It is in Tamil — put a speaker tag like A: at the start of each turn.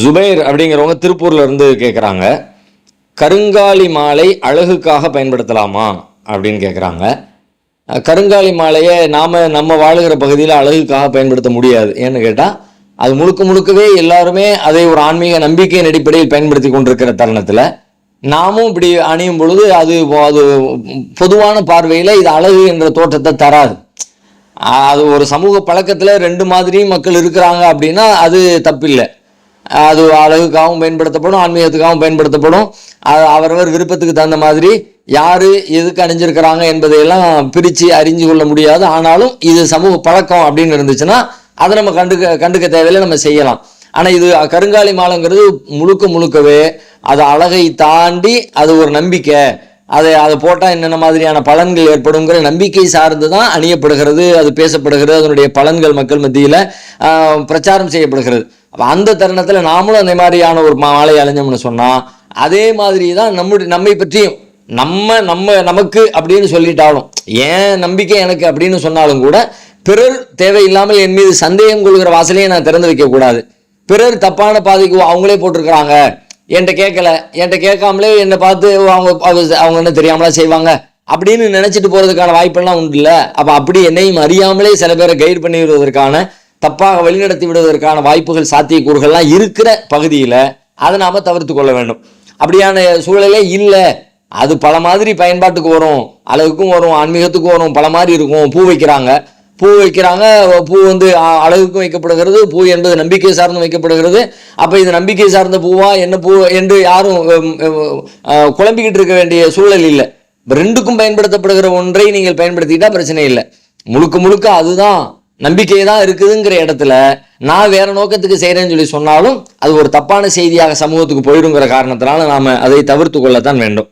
A: ஜுபைர் அப்படிங்கிறவங்க திருப்பூர்ல இருந்து கேட்குறாங்க கருங்காலி மாலை அழகுக்காக பயன்படுத்தலாமா அப்படின்னு கேட்குறாங்க கருங்காலி மாலையை நாம் நம்ம வாழுகிற பகுதியில் அழகுக்காக பயன்படுத்த முடியாது. ஏன்னு கேட்டால் அது முழுக்க முழுக்கவே எல்லாருமே அதை ஒரு ஆன்மீக நம்பிக்கையின் அடிப்படையில் பயன்படுத்தி கொண்டிருக்கிற தருணத்தில் நாமும் இப்படி அணியும் பொழுது அது அது பொதுவான பார்வையில் இது அழகு என்ற தோற்றத்தை தராது. அது ஒரு சமூக பழக்கத்தில் ரெண்டு மாதிரியும் மக்கள் இருக்கிறாங்க அப்படின்னா அது தப்பில்லை. அது அழகுக்காகவும் பயன்படுத்தப்படும் ஆன்மீகத்துக்காகவும் பயன்படுத்தப்படும். அது அவரவர் விருப்பத்துக்கு தகுந்த மாதிரி யார் எதுக்கு அணிஞ்சிருக்கிறாங்க என்பதையெல்லாம் பிரித்து அறிஞ்சு கொள்ள முடியாது. ஆனாலும் இது சமூக பழக்கம் அப்படின்னு இருந்துச்சுன்னா அதை நம்ம கண்டுக்க கண்டுக்க தேவையில்லை நம்ம செய்யலாம். ஆனால் இது கருங்காலி மாலைங்கிறது முழுக்க முழுக்கவே அது அழகை தாண்டி அது ஒரு நம்பிக்கை. அதை அதை போட்டால் என்னென்ன மாதிரியான பலன்கள் ஏற்படுங்கிற நம்பிக்கை சார்ந்து தான் அணியப்படுகிறது அது பேசப்படுகிறது அதனுடைய பலன்கள் மக்கள் மத்தியில் பிரச்சாரம் செய்யப்படுகிறது. அப்போ அந்த தருணத்தில் நாமளும் அந்த மாதிரியான ஒரு மாலை அலைஞ்சோம்னு சொன்னால் அதே மாதிரி தான் நம்முடைய நம்மை பற்றியும் நம்ம நம்ம நமக்கு அப்படின்னு சொல்லிட்டாலும் ஏன் நம்பிக்கை எனக்கு அப்படின்னு சொன்னாலும் கூட பிறர் தேவையில்லாமல் என் மீது சந்தேகம் கொள்கிற வாசலையே நான் திறந்து வைக்கக்கூடாது. பிறர் தப்பான பாதைக்கு அவங்களே போட்டிருக்கிறாங்க. என்கிட்ட கேட்கல. என்கிட்ட கேட்காமலே என்னை பார்த்து அவங்க அவங்க- அவங்க என்ன தெரியாமலா செய்வாங்க? அப்படின்னு நினைச்சிட்டு போகிறதுக்கான வாய்ப்பெல்லாம் உண்டு இல்லை. அப்போ அப்படி என்னையும் அறியாமலே சில பேரை கைட் பண்ணி விடுவதற்கான தப்பாக வழிநடத்தி விடுவதற்கான வாய்ப்புகள் சாத்தியக்கூறுகள்லாம் இருக்கிற பகுதியில் அதை நாம் தவிர்த்து கொள்ள வேண்டும். அப்படியான சூழலே இல்லை. அது பல மாதிரி பயன்பாட்டுக்கு வரும். அழகுக்கும் வரும் ஆன்மீகத்துக்கும் வரும் பல மாதிரி இருக்கும். பூ வைக்கிறாங்க. பூ வைக்கிறாங்க. பூ வந்து அழகுக்கும் வைக்கப்படுகிறது. பூ என்பது நம்பிக்கை சார்ந்து வைக்கப்படுகிறது. அப்போ இது நம்பிக்கை சார்ந்த பூவா என்ன பூ என்று யாரும் குழம்பிக்கிட்டு இருக்க வேண்டிய சூழல் இல்லை. ரெண்டுக்கும் பயன்படுத்தப்படுகிற ஒன்றை நீங்கள் பயன்படுத்திக்கிட்டால் பிரச்சனை இல்லை. முழுக்க முழுக்க அதுதான் நம்பிக்கை தான் இருக்குதுங்கிற இடத்துல நான் வேற நோக்கத்துக்கு செய்கிறேன்னு சொல்லி சொன்னாலும் அது ஒரு தப்பான செய்தியாக சமூகத்துக்கு போயிடுங்கிற காரணத்தினால நாம் அதை தவிர்த்து கொள்ளத்தான் வேண்டும்.